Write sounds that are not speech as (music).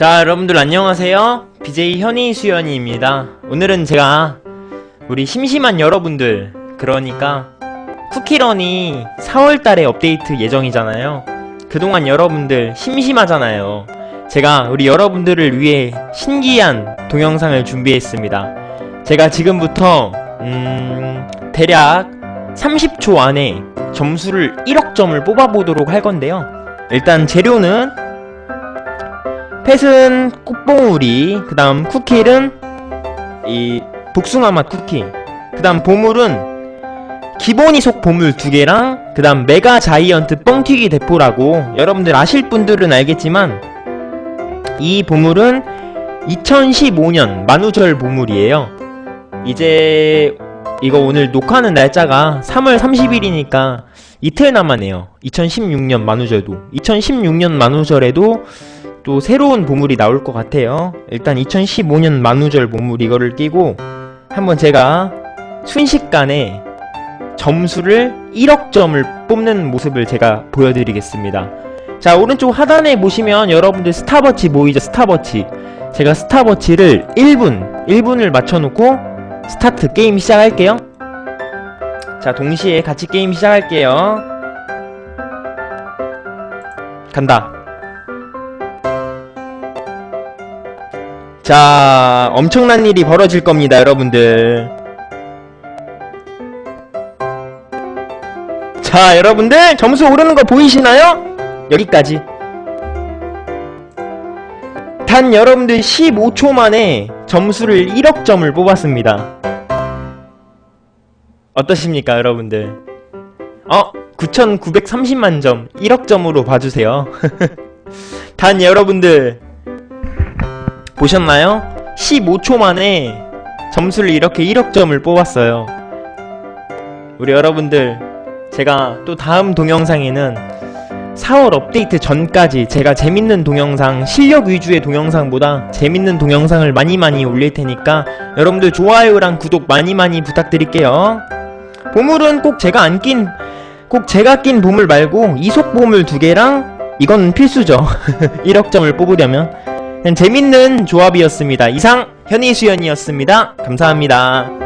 자, 여러분들 안녕하세요. BJ 현희 수연이입니다. 오늘은 제가 우리 심심한 여러분들, 그러니까 쿠키런이 4월 달에 업데이트 예정이잖아요. 그동안 여러분들 심심하잖아요. 제가 우리 여러분들을 위해 신기한 동영상을 준비했습니다. 제가 지금부터 음, 대략 30초 안에 점수를 1억 점을 뽑아보도록 할 건데요. 일단 재료는 펫은 꽃봉우리, 그 다음 쿠키는 이 복숭아 맛 쿠키, 그 다음 보물은 기본이 속 보물 두 개랑 그 다음 메가 자이언트 뻥튀기 대포라고 여러분들 아실 분들은 알겠지만 이 보물은 2015년 만우절 보물이에요. 이제 이거 오늘 녹화하는 날짜가 3월 30일이니까 이틀 남았네요. 2016년 만우절도. 2016년 만우절에도 또 새로운 보물이 나올 것 같아요. 일단 2015년 만우절 보물 이거를 끼고 한번 제가 순식간에 점수를 1억 점을 뽑는 모습을 제가 보여드리겠습니다. 자, 오른쪽 하단에 보시면 여러분들 스타버치 보이죠? 스타버치. 제가 스타버치를 1분, 1분을 맞춰놓고 스타트 게임 시작할게요. 자, 동시에 같이 게임 시작할게요. 간다. 자, 엄청난 일이 벌어질 겁니다, 여러분들. 자, 여러분들, 점수 오르는 거 보이시나요? 여기까지. 단 여러분들 15초 만에 점수를 1억 점을 뽑았습니다. 어떠십니까, 여러분들? 어, 9,930만 점, 1억 점으로 봐주세요. (laughs) 단 여러분들, 보셨나요? 15초 만에 점수를 이렇게 1억 점을 뽑았어요. 우리 여러분들, 제가 또 다음 동영상에는 4월 업데이트 전까지 제가 재밌는 동영상, 실력 위주의 동영상보다 재밌는 동영상을 많이 많이 올릴 테니까 여러분들 좋아요랑 구독 많이 많이 부탁드릴게요. 보물은 꼭 제가 안 낀, 꼭 제가 낀 보물 말고 이속 보물 두 개랑 이건 필수죠. (laughs) 1억 점을 뽑으려면. 그냥 재밌는 조합이었습니다. 이상 현희 수연이었습니다. 감사합니다.